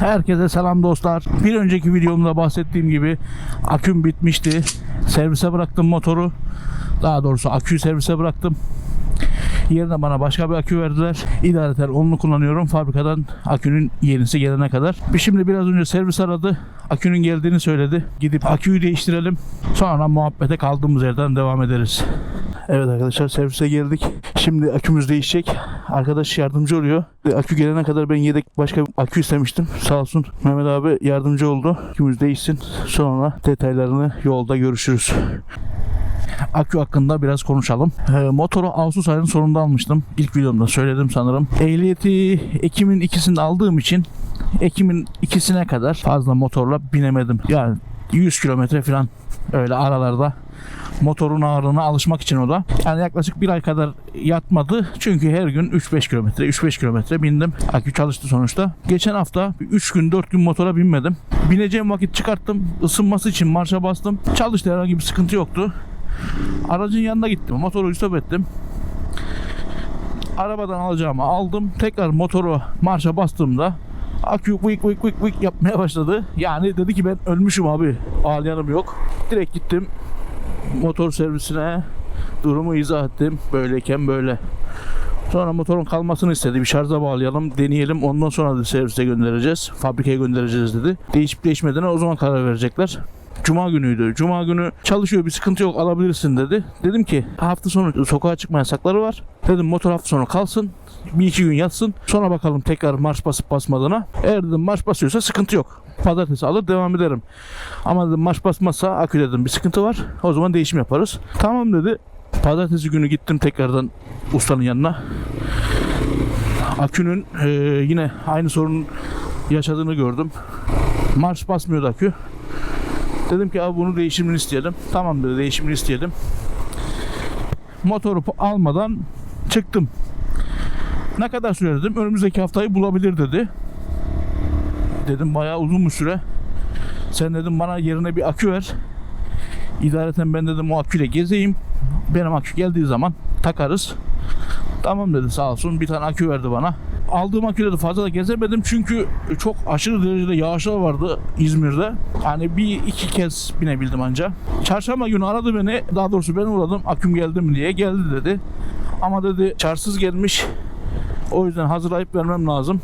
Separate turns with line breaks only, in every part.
Herkese selam dostlar. Bir önceki videomda bahsettiğim gibi aküm bitmişti. Servise bıraktım motoru. Daha doğrusu aküyü servise bıraktım. Yerine bana başka bir akü verdiler. İdareten onu kullanıyorum fabrikadan akünün yenisi gelene kadar. Şimdi biraz önce servis aradı. Akünün geldiğini söyledi. Gidip aküyü değiştirelim. Sonra muhabbete kaldığımız yerden devam ederiz. Evet arkadaşlar servise geldik. Şimdi akümüz değişecek. Arkadaş yardımcı oluyor. Akü gelene kadar ben yedek başka bir akü istemiştim. Sağ olsun Mehmet abi yardımcı oldu. Akümüz değişsin. Sonra detaylarını yolda görüşürüz akü hakkında biraz konuşalım. Ee, motoru Ağustos ayının sonunda almıştım. İlk videomda söyledim sanırım. Ehliyeti Ekim'in ikisinde aldığım için Ekim'in ikisine kadar fazla motorla binemedim. Yani 100 kilometre falan öyle aralarda motorun ağırlığına alışmak için o da. Yani yaklaşık bir ay kadar yatmadı. Çünkü her gün 3-5 kilometre, 3-5 kilometre bindim. Akü çalıştı sonuçta. Geçen hafta 3 gün 4 gün motora binmedim. Bineceğim vakit çıkarttım. Isınması için marşa bastım. Çalıştı herhangi bir sıkıntı yoktu. Aracın yanına gittim. Motoru stop ettim. Arabadan alacağımı aldım. Tekrar motoru marşa bastığımda akü vık vık vık vık yapmaya başladı. Yani dedi ki ben ölmüşüm abi. Ağlayanım yok. Direkt gittim motor servisine durumu izah ettim. Böyleyken böyle. Sonra motorun kalmasını istedi. Bir şarja bağlayalım, deneyelim. Ondan sonra da servise göndereceğiz. Fabrikaya göndereceğiz dedi. Değişip değişmediğine o zaman karar verecekler. Cuma günüydü. Cuma günü çalışıyor bir sıkıntı yok alabilirsin dedi. Dedim ki hafta sonu sokağa çıkma yasakları var. Dedim motor hafta sonu kalsın. Bir iki gün yatsın. Sonra bakalım tekrar marş basıp basmadığına. Eğer dedim marş basıyorsa sıkıntı yok. Pazartesi alır devam ederim. Ama dedim marş basmazsa akü dedim bir sıkıntı var. O zaman değişim yaparız. Tamam dedi. Pazartesi günü gittim tekrardan ustanın yanına. Akünün eee, yine aynı sorun yaşadığını gördüm. Marş basmıyordu akü. Dedim ki abi bunu değişimini isteyelim. Tamam dedi değişimini isteyelim. Motoru almadan çıktım. Ne kadar süre dedim. Önümüzdeki haftayı bulabilir dedi. Dedim bayağı uzun bir süre. Sen dedim bana yerine bir akü ver. İdareten ben dedim o aküyle gezeyim. Benim akü geldiği zaman takarız. Tamam dedi sağ olsun. Bir tane akü verdi bana. Aldığım aküde de fazla da gezemedim çünkü çok aşırı derecede yağışlar vardı İzmir'de. Yani bir iki kez binebildim anca. Çarşamba günü aradı beni. Daha doğrusu ben uğradım. Aküm geldi mi diye. Geldi dedi. Ama dedi çarsız gelmiş. O yüzden hazırlayıp vermem lazım.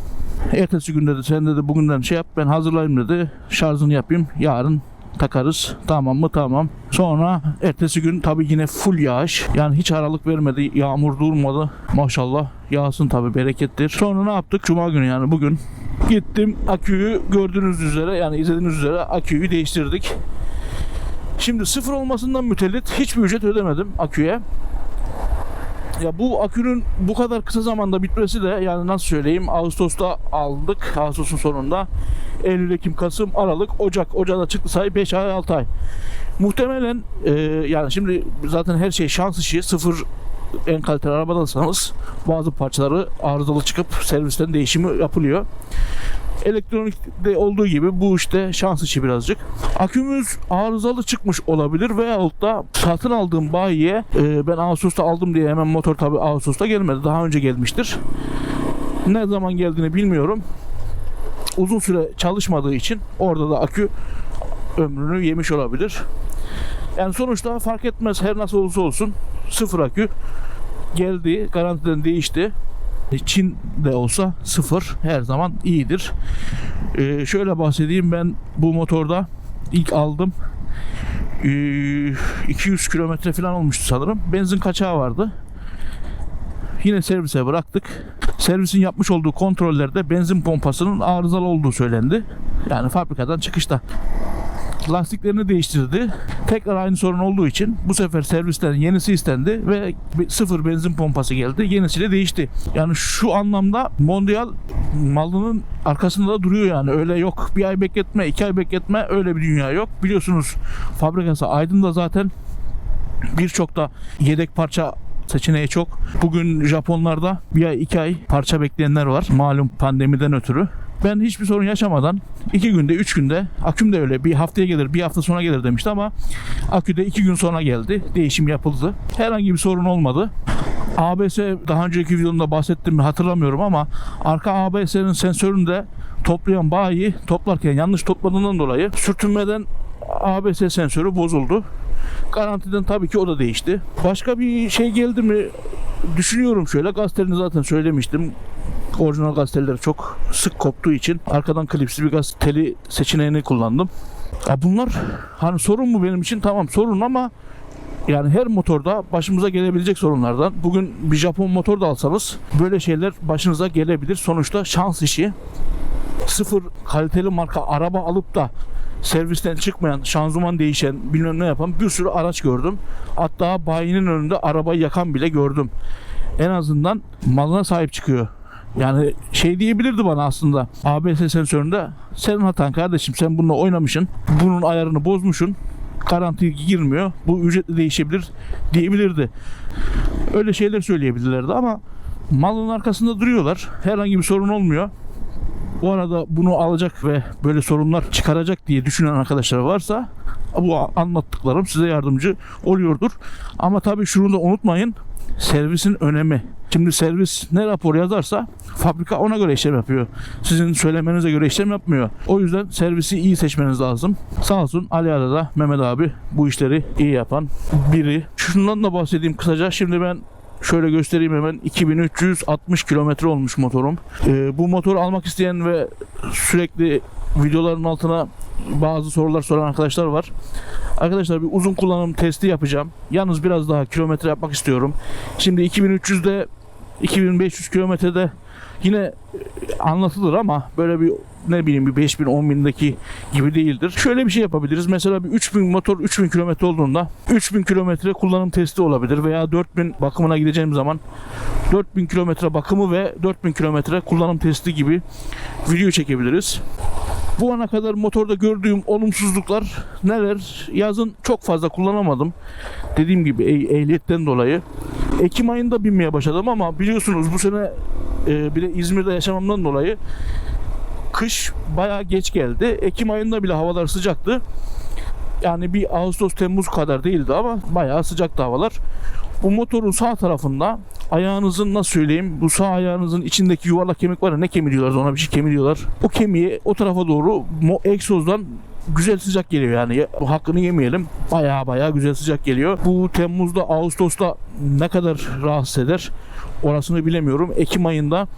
Ertesi gün dedi sen dedi bugünden şey yap ben hazırlayayım dedi. Şarjını yapayım. Yarın takarız. Tamam mı? Tamam. Sonra ertesi gün tabii yine full yağış. Yani hiç aralık vermedi. Yağmur durmadı. Maşallah. Yağsın tabii berekettir. Sonra ne yaptık? Cuma günü yani bugün. Gittim aküyü gördüğünüz üzere yani izlediğiniz üzere aküyü değiştirdik. Şimdi sıfır olmasından mütelit hiçbir ücret ödemedim aküye. Ya bu akünün bu kadar kısa zamanda bitmesi de yani nasıl söyleyeyim Ağustos'ta aldık Ağustos'un sonunda. Eylül, Ekim, Kasım, Aralık, Ocak. Ocak'ta çıktı sayı 5 ay 6 ay. Muhtemelen e, yani şimdi zaten her şey şans işi sıfır en kaliteli arabadansanız bazı parçaları arızalı çıkıp servisten değişimi yapılıyor elektronikte olduğu gibi bu işte şans işi birazcık. Akümüz arızalı çıkmış olabilir veyahut da satın aldığım bayiye e, ben Ağustos'ta aldım diye hemen motor tabi Ağustos'ta gelmedi. Daha önce gelmiştir. Ne zaman geldiğini bilmiyorum. Uzun süre çalışmadığı için orada da akü ömrünü yemiş olabilir. Yani sonuçta fark etmez her nasıl olursa olsun sıfır akü geldi garantiden değişti. Çin de olsa sıfır her zaman iyidir. Ee, şöyle bahsedeyim ben bu motorda ilk aldım. Ee, 200 kilometre falan olmuştu sanırım. Benzin kaçağı vardı. Yine servise bıraktık. Servisin yapmış olduğu kontrollerde benzin pompasının arızalı olduğu söylendi. Yani fabrikadan çıkışta lastiklerini değiştirdi. Tekrar aynı sorun olduğu için bu sefer servisten yenisi istendi ve sıfır benzin pompası geldi. Yenisiyle değişti. Yani şu anlamda Mondial malının arkasında da duruyor yani. Öyle yok bir ay bekletme, iki ay bekletme öyle bir dünya yok. Biliyorsunuz fabrikası Aydın'da zaten birçok da yedek parça seçeneği çok. Bugün Japonlarda bir ay iki ay parça bekleyenler var. Malum pandemiden ötürü. Ben hiçbir sorun yaşamadan iki günde üç günde aküm de öyle bir haftaya gelir bir hafta sonra gelir demişti ama akü de iki gün sonra geldi. Değişim yapıldı. Herhangi bir sorun olmadı. ABS daha önceki videomda bahsettim hatırlamıyorum ama arka ABS'nin sensörünü de toplayan bayi toplarken yanlış topladığından dolayı sürtünmeden ABS sensörü bozuldu. Garantiden tabii ki o da değişti. Başka bir şey geldi mi düşünüyorum şöyle. Gazetelerini zaten söylemiştim. Orijinal gazeteler çok sık koptuğu için arkadan klipsi bir gaz teli seçeneğini kullandım. Ya bunlar hani sorun mu benim için? Tamam sorun ama yani her motorda başımıza gelebilecek sorunlardan. Bugün bir Japon motor da alsanız böyle şeyler başınıza gelebilir. Sonuçta şans işi. Sıfır kaliteli marka araba alıp da servisten çıkmayan, şanzıman değişen, bilmem ne yapan bir sürü araç gördüm. Hatta bayinin önünde arabayı yakan bile gördüm. En azından malına sahip çıkıyor. Yani şey diyebilirdi bana aslında ABS sensöründe senin hatan kardeşim sen bununla oynamışsın. Bunun ayarını bozmuşsun. Garanti girmiyor. Bu ücretli değişebilir diyebilirdi. Öyle şeyler söyleyebilirlerdi ama malın arkasında duruyorlar. Herhangi bir sorun olmuyor. Bu arada bunu alacak ve böyle sorunlar çıkaracak diye düşünen arkadaşlar varsa bu anlattıklarım size yardımcı oluyordur. Ama tabii şunu da unutmayın. Servisin önemi. Şimdi servis ne rapor yazarsa fabrika ona göre işlem yapıyor. Sizin söylemenize göre işlem yapmıyor. O yüzden servisi iyi seçmeniz lazım. Sağ olsun Ali Arada Mehmet abi bu işleri iyi yapan biri. Şundan da bahsedeyim kısaca. Şimdi ben Şöyle göstereyim hemen 2360 kilometre olmuş motorum. Ee, bu motoru almak isteyen ve sürekli videoların altına bazı sorular soran arkadaşlar var. Arkadaşlar bir uzun kullanım testi yapacağım. Yalnız biraz daha kilometre yapmak istiyorum. Şimdi 2300'de 2500 kilometrede yine anlatılır ama böyle bir ne bileyim bir 5000 10000'deki gibi değildir. Şöyle bir şey yapabiliriz. Mesela bir 3000 motor 3000 kilometre olduğunda 3000 kilometre kullanım testi olabilir veya 4000 bakımına gideceğim zaman 4000 kilometre bakımı ve 4000 kilometre kullanım testi gibi video çekebiliriz. Bu ana kadar motorda gördüğüm olumsuzluklar neler? Yazın çok fazla kullanamadım. Dediğim gibi eh- ehliyetten dolayı. Ekim ayında binmeye başladım ama biliyorsunuz bu sene e, bile İzmir'de yaşamamdan dolayı kış bayağı geç geldi. Ekim ayında bile havalar sıcaktı. Yani bir Ağustos Temmuz kadar değildi ama bayağı sıcaktı havalar. Bu motorun sağ tarafında ayağınızın nasıl söyleyeyim bu sağ ayağınızın içindeki yuvarlak kemik var ya ne kemiği diyorlar ona bir şey kemiği diyorlar. O kemiği o tarafa doğru egzozdan güzel sıcak geliyor yani. Hakkını yemeyelim. Bayağı bayağı güzel sıcak geliyor. Bu Temmuz'da Ağustos'ta ne kadar rahatsız eder orasını bilemiyorum. Ekim ayında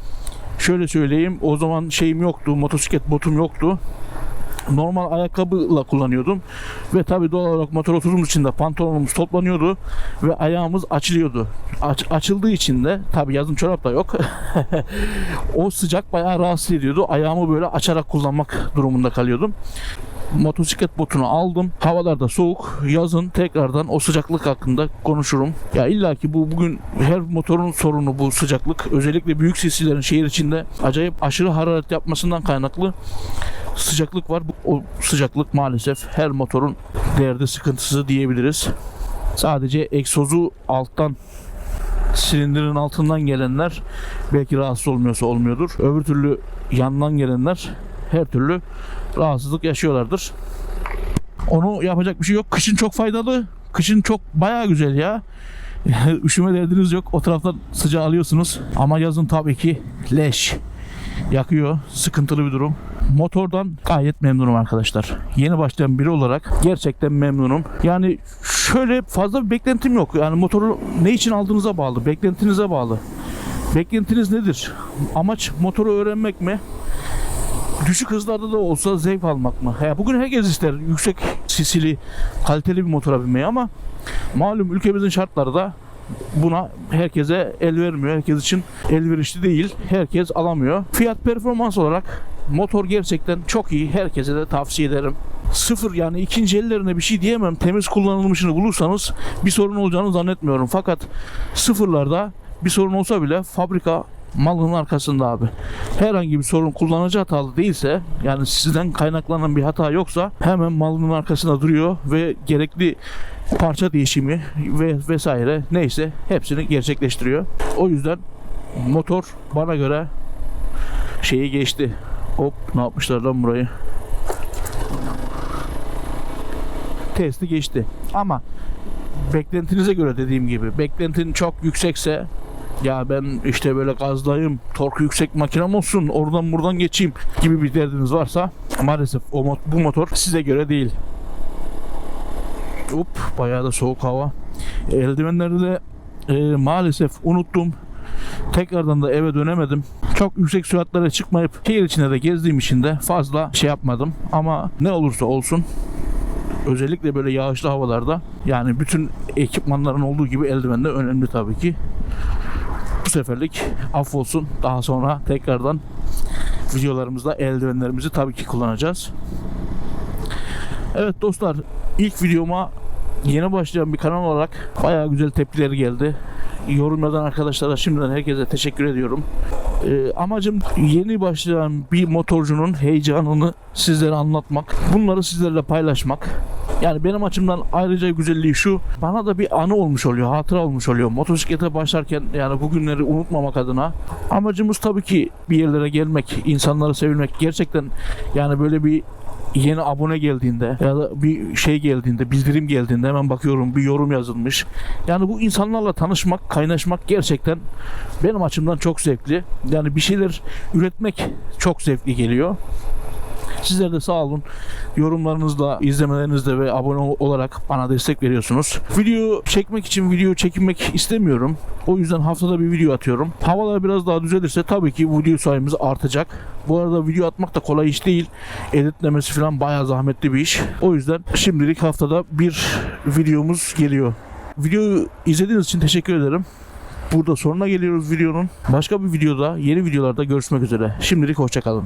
şöyle söyleyeyim o zaman şeyim yoktu motosiklet botum yoktu normal ayakkabıyla kullanıyordum ve tabi doğal olarak motor oturduğumuz için de pantolonumuz toplanıyordu ve ayağımız açılıyordu Aç- açıldığı için de tabi yazın çorap da yok o sıcak bayağı rahatsız ediyordu ayağımı böyle açarak kullanmak durumunda kalıyordum motosiklet botunu aldım. Havalar da soğuk. Yazın tekrardan o sıcaklık hakkında konuşurum. Ya illa ki bu bugün her motorun sorunu bu sıcaklık. Özellikle büyük seslerin şehir içinde acayip aşırı hararet yapmasından kaynaklı sıcaklık var. Bu- O sıcaklık maalesef her motorun derdi sıkıntısı diyebiliriz. Sadece egzozu alttan silindirin altından gelenler belki rahatsız olmuyorsa olmuyordur. Öbür türlü yandan gelenler her türlü rahatsızlık yaşıyorlardır. Onu yapacak bir şey yok. Kışın çok faydalı. Kışın çok bayağı güzel ya. Üşüme derdiniz yok. O taraftan sıcağı alıyorsunuz. Ama yazın tabii ki leş. Yakıyor. Sıkıntılı bir durum. Motordan gayet memnunum arkadaşlar. Yeni başlayan biri olarak gerçekten memnunum. Yani şöyle fazla bir beklentim yok. Yani motoru ne için aldığınıza bağlı. Beklentinize bağlı. Beklentiniz nedir? Amaç motoru öğrenmek mi? düşük hızlarda da olsa zevk almak mı? Ya bugün herkes ister yüksek sisili, kaliteli bir motora binmeyi ama malum ülkemizin şartları da buna herkese el vermiyor. Herkes için elverişli değil. Herkes alamıyor. Fiyat performans olarak motor gerçekten çok iyi. Herkese de tavsiye ederim. Sıfır yani ikinci ellerine bir şey diyemem. Temiz kullanılmışını bulursanız bir sorun olacağını zannetmiyorum. Fakat sıfırlarda bir sorun olsa bile fabrika malının arkasında abi. Herhangi bir sorun kullanıcı hatalı değilse yani sizden kaynaklanan bir hata yoksa hemen malının arkasında duruyor ve gerekli parça değişimi ve vesaire neyse hepsini gerçekleştiriyor. O yüzden motor bana göre şeyi geçti. Hop ne yapmışlar lan burayı? Testi geçti. Ama beklentinize göre dediğim gibi beklentin çok yüksekse ya ben işte böyle gazdayım, torku yüksek makinem olsun, oradan buradan geçeyim gibi bir derdiniz varsa maalesef o mot- bu motor size göre değil. Up, bayağı da soğuk hava. Eldivenleri de e, maalesef unuttum. Tekrardan da eve dönemedim. Çok yüksek süratlere çıkmayıp şehir içinde de gezdiğim için de fazla şey yapmadım. Ama ne olursa olsun özellikle böyle yağışlı havalarda yani bütün ekipmanların olduğu gibi eldiven de önemli tabii ki. Bu seferlik affolsun. Daha sonra tekrardan videolarımızda eldivenlerimizi tabii ki kullanacağız. Evet dostlar ilk videoma yeni başlayan bir kanal olarak bayağı güzel tepkiler geldi. Yorum yazan arkadaşlara şimdiden herkese teşekkür ediyorum. Ee, amacım yeni başlayan bir motorcunun heyecanını sizlere anlatmak. Bunları sizlerle paylaşmak. Yani benim açımdan ayrıca güzelliği şu. Bana da bir anı olmuş oluyor, hatıra olmuş oluyor. Motosiklete başlarken yani bu günleri unutmamak adına. Amacımız tabii ki bir yerlere gelmek, insanları sevilmek. Gerçekten yani böyle bir yeni abone geldiğinde ya da bir şey geldiğinde, bildirim geldiğinde hemen bakıyorum bir yorum yazılmış. Yani bu insanlarla tanışmak, kaynaşmak gerçekten benim açımdan çok zevkli. Yani bir şeyler üretmek çok zevkli geliyor. Sizler de sağ olun. Yorumlarınızla, izlemelerinizle ve abone ol- olarak bana destek veriyorsunuz. Video çekmek için video çekinmek istemiyorum. O yüzden haftada bir video atıyorum. Havalar biraz daha düzelirse tabii ki video sayımız artacak. Bu arada video atmak da kolay iş değil. Editlemesi falan bayağı zahmetli bir iş. O yüzden şimdilik haftada bir videomuz geliyor. Videoyu izlediğiniz için teşekkür ederim. Burada sonuna geliyoruz videonun. Başka bir videoda, yeni videolarda görüşmek üzere. Şimdilik hoşçakalın.